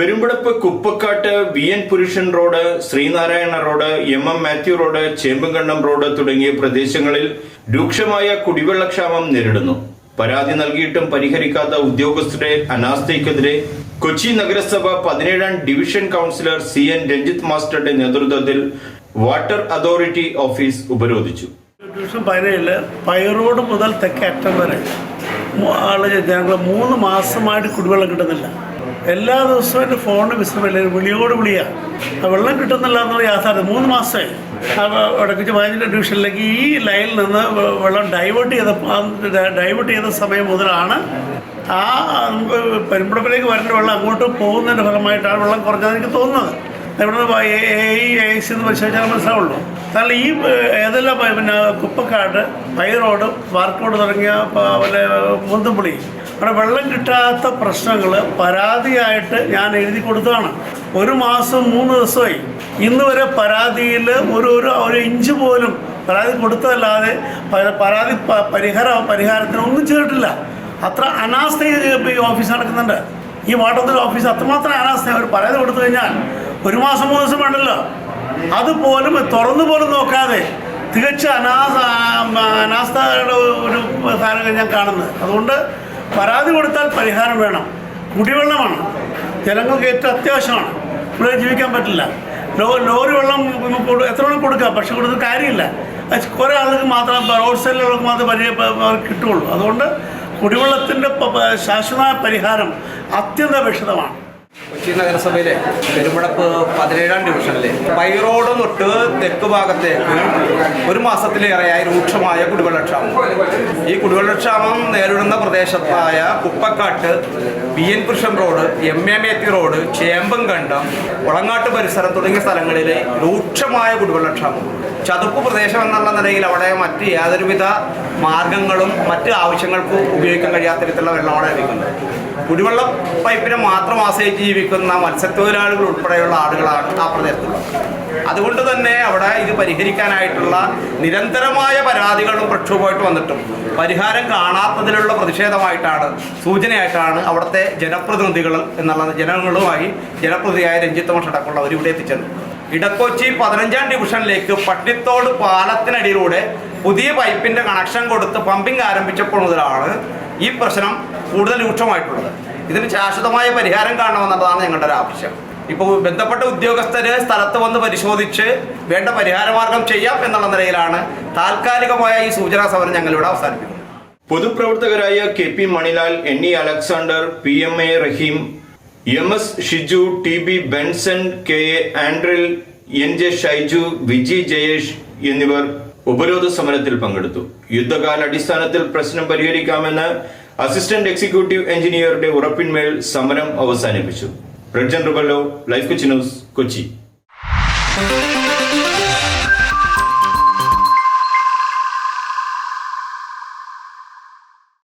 Perumpadappu Kuppakkattu V N Purushan road Sreenarayana road M M Mathew road Chembukandam road തുടങ്ങിയ പ്രദേശങ്ങളിൽ രൂക്ഷമായ കുടിവെള്ളക്ഷാമം നേരിടുന്നു. പരാതി നൽകിയിട്ടും പരിഹരിക്കാത്ത ഉദ്യോഗസ്ഥരുടെ അനാസ്ഥയ്ക്കെതിരെ കൊച്ചി നഗരസഭ പതിനേഴാം division councillor C N Ranjith മാസ്റ്ററുടെ നേതൃത്വത്തിൽ വാട്ടർ അതോറിറ്റി ഓഫീസ് ഉപരോധിച്ചു. പൈറോഡ് മുതൽ തെക്കേ അറ്റം വരെ ജനങ്ങൾ മൂന്ന് മാസമായിട്ട് കുടിവെള്ളം കിട്ടുന്നില്ല. എല്ലാ ദിവസവും എന്റെ ഫോണിന് വിശ്രമില്ല വിളിയോട് വിളിയാണ് വെള്ളം കിട്ടുന്നില്ല എന്നുള്ള യാഥാർത്ഥ്യം. മൂന്ന് മാസമായി. ഇടയ്ക്ക് പതിനഞ്ച് ഡിവിഷനിലേക്ക് ഈ ലൈനിൽ നിന്ന് വെള്ളം ഡൈവേർട്ട് ചെയ്ത ഡൈവേർട്ട് ചെയ്ത സമയം മുതലാണ് ആ പെരുമ്പടപ്പിലേക്ക് വരേണ്ട വെള്ളം അങ്ങോട്ട് പോകുന്നതിന്റെ ഫലമായിട്ടാണ് വെള്ളം കുറഞ്ഞതെന്ന് എനിക്ക് തോന്നുന്നത്. ഇവിടുന്ന് എ ഐ സി എന്ന് പരിശോധിച്ചാൽ മനസ്സിലാവുള്ളൂ. കാരണം ഈ ഏതെല്ലാം പിന്നെ കുപ്പക്കാട് പൈറോഡ് വാർക്കോട് തുടങ്ങിയ പിന്നെ വല്ല അവിടെ വെള്ളം കിട്ടാത്ത പ്രശ്നങ്ങൾ പരാതിയായിട്ട് ഞാൻ എഴുതി കൊടുത്തതാണ്. ഒരു മാസം മൂന്ന് ദിവസമായി. ഇന്ന് വരെ പരാതിയിൽ ഒരു ഒരു ഒരു ഇഞ്ച് പോലും പരാതി കൊടുത്തതല്ലാതെ പരാതി പരിഹാര പരിഹാരത്തിന് ഒന്നും ചെയ്തിട്ടില്ല. അത്ര അനാസ്ഥ ഈ ഓഫീസ് നടക്കുന്നുണ്ട്. ഈ വാട്ടർ ഓഫീസ് അത്രമാത്രം അനാസ്ഥ അവർ പരാതി കൊടുത്തു കഴിഞ്ഞാൽ ഒരു മാസം മൂന്ന് ദിവസം വേണ്ടല്ലോ. അതുപോലും തുറന്നു പോലും നോക്കാതെ തികച്ച അനാസ്ഥ അനാസ്ഥയുടെ ഒരു സാധനം ഞാൻ കാണുന്നത്. അതുകൊണ്ട് പരാതി കൊടുത്താൽ പരിഹാരം വേണം. കുടിവെള്ളമാണ്. ജനങ്ങൾക്ക് ഏറ്റവും അത്യാവശ്യമാണ്. ഇവിടെ ജീവിക്കാൻ പറ്റില്ല. ലോ ലോറി വെള്ളം എത്ര വേണം കൊടുക്കാം? പക്ഷെ കൊടുത്ത് കാര്യമില്ല. കുറേ ആളുകൾക്ക് മാത്രം റോഡ് സൈഡിലുള്ളവർക്ക് മാത്രമേ പരിചയ കിട്ടുകയുള്ളൂ. അതുകൊണ്ട് കുടിവെള്ളത്തിന്റെ ശാശ്വതമായ പരിഹാരം അത്യന്താപേക്ഷിതമാണ്. കൊച്ചി നഗരസഭയിലെ പെരുമ്പടപ്പ് പതിനേഴാം ഡിവിഷനിലെ പൈറോഡ് തൊട്ട് തെക്ക് ഭാഗത്തേക്ക് ഒരു മാസത്തിലേറെയായി രൂക്ഷമായ കുടിവെള്ളക്ഷാമം. ഈ കുടിവെള്ളക്ഷാമം നേരിടുന്ന പ്രദേശത്തായ Kuppakkattu B N Purushan road M A Methi road Chembankandam Kulangattu പരിസരം തുടങ്ങിയ സ്ഥലങ്ങളിൽ രൂക്ഷമായ കുടിവെള്ളക്ഷാമം. ചതുപ്പ് പ്രദേശം എന്നുള്ള നിലയിൽ അവിടെ മറ്റ് യാതൊരുവിധ മാർഗങ്ങളും മറ്റ് ആവശ്യങ്ങൾക്കും ഉപയോഗിക്കാൻ കഴിയാത്ത വിധത്തിലുള്ള വെള്ളമാണ് ലഭിക്കുന്നത്. കുടിവെള്ള പൈപ്പിനെ മാത്രം ആശ്രയിച്ച് ജീവിക്കുന്ന മത്സ്യത്തൊഴിലാളികൾ ഉൾപ്പെടെയുള്ള ആളുകളാണ് ആ പ്രദേശത്തുള്ളത്. അതുകൊണ്ട് തന്നെ അവിടെ ഇത് പരിഹരിക്കാനായിട്ടുള്ള നിരന്തരമായ പരാതികളും പ്രക്ഷോഭമായിട്ട് വന്നിട്ടും പരിഹാരം കാണാത്തതിലുള്ള പ്രതിഷേധമായിട്ടാണ് സൂചനയായിട്ടാണ് അവിടുത്തെ ജനപ്രതിനിധികൾ എന്നുള്ള ജനങ്ങളുമായി ജനപ്രതിനിധിയായ രഞ്ജിത്ത് മഷടക്കമുള്ളവർ ഇവിടെ എത്തിച്ചത് ഇടക്കൊച്ചി പതിനഞ്ചാം ഡിവിഷനിലേക്ക് പട്ടിത്തോട് പാലത്തിനടിയിലൂടെ പുതിയ പൈപ്പിന്റെ കണക്ഷൻ കൊടുത്ത് പമ്പിംഗ് ആരംഭിച്ചപ്പോൾ മുതലാണ് ഈ പ്രശ്നം കൂടുതൽ രൂക്ഷമായിട്ടുള്ളത് ഇതിന് ശാശ്വതമായ പരിഹാരം കാണണമെന്നുള്ളതാണ് ഞങ്ങളുടെ ഒരു ആവശ്യം. ഇപ്പോൾ ബന്ധപ്പെട്ട ഉദ്യോഗസ്ഥര് സ്ഥലത്ത് വന്ന് പരിശോധിച്ച് വേണ്ട പരിഹാരമാർഗം ചെയ്യാം എന്നുള്ള നിലയിലാണ് താൽക്കാലികമായ ഈ സൂചനാ സമരം ഞങ്ങളിവിടെ അവസാനിപ്പിക്കുന്നത്. പൊതുപ്രവർത്തകരായ K P Manilal N E Alexander P M A Rahim M S Shiju T B Benson K A Andril N J Shaiju Viji Jayesh എന്നിവർ ഉപരോധ സമരത്തിൽ പങ്കെടുത്തു. യുദ്ധകാലടിസ്ഥാനത്തിൽ പ്രശ്നം പരിഹരിക്കാമെന്ന് അസിസ്റ്റന്റ് എക്സിക്യൂട്ടീവ് എഞ്ചിനീയറുടെ ഉറപ്പിന്മേൽ സമരം അവസാനിപ്പിച്ചു. Prajan Rubello life Kochi news Kochi.